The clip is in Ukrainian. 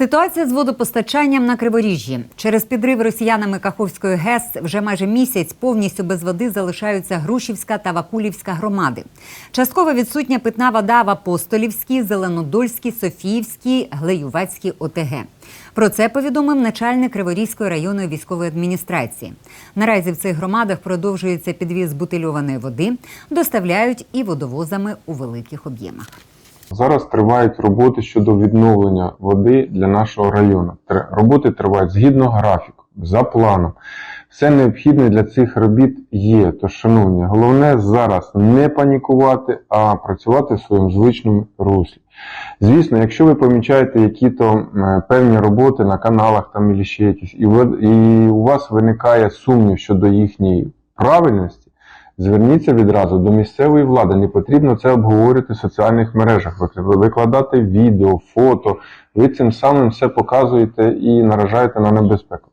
Ситуація з водопостачанням на Криворіжжі. Через підрив росіянами Каховської ГЕС вже майже місяць повністю без води залишаються Грушівська та Вакулівська громади. Частково відсутня питна вода в Апостолівській, Зеленодольській, Софіївській, Глеювацькій ОТГ. Про це повідомив начальник Криворізької районної військової адміністрації. Наразі в цих громадах продовжується підвіз бутильованої води, доставляють і водовозами у великих об'ємах. Зараз тривають роботи щодо відновлення води для нашого району. Роботи тривають згідно графіку, за планом. Все необхідне для цих робіт є. Тож, шановні, головне зараз не панікувати, а працювати в своєму звичному руслі. Звісно, якщо ви помічаєте які-то певні роботи на каналах там і ще якісь, і у вас виникає сумнів щодо їхньої правильності, Зверніться відразу до місцевої влади. Не потрібно це обговорювати в соціальних мережах, викладати відео, фото. Ви цим самим все показуєте і наражаєте на небезпеку.